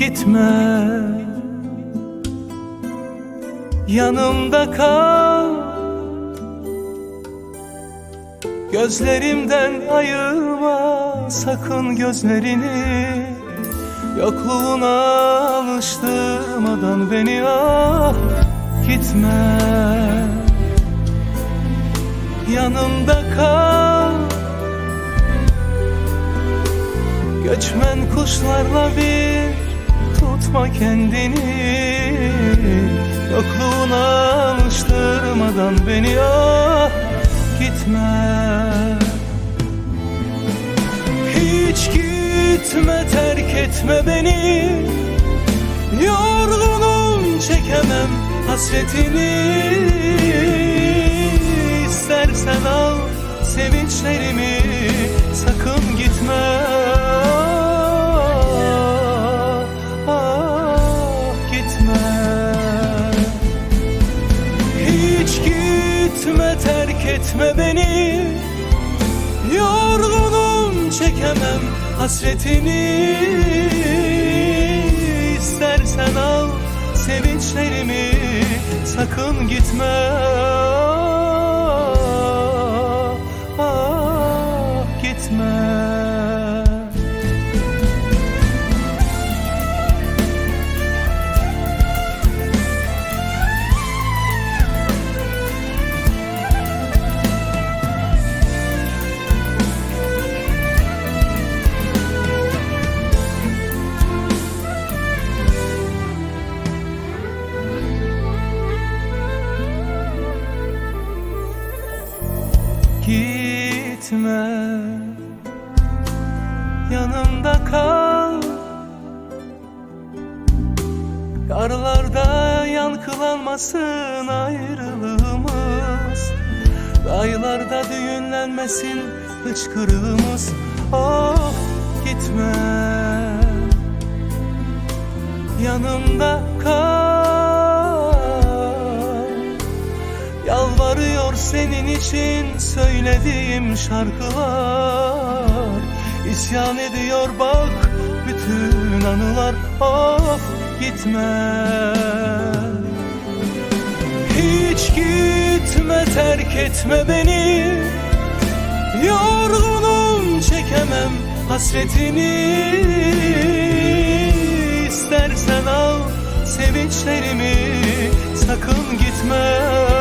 gitme. Yanımda kal. Gözlerimden ayırma sakın gözlerini. Yokluğuna alıştırmadan beni ah gitme. Yanımda kal. Göçmen kuşlarla bir tutma kendini. Yokluğuna alıştırmadan beni ah gitme. Hiç gitme terk etme beni. Yorgunum çekemem hasretini İstersen al sevinçlerimi gitme terk etme beni. Yorgunum çekemem hasretini. İstersen al sevinçlerimi sakın gitme Gitme. Yanımda kal. Karlarda yankılanmasın ayrılığımız. Daylarda düğünlenmesin hıçkırığımız. Oh gitme. Yanımda kal için söylediğim şarkılar. İsyan ediyor bak bütün anılar Of gitme. Hiç gitme terk etme beni. Yorgunum çekemem hasretini İstersen al sevinçlerimi sakın gitme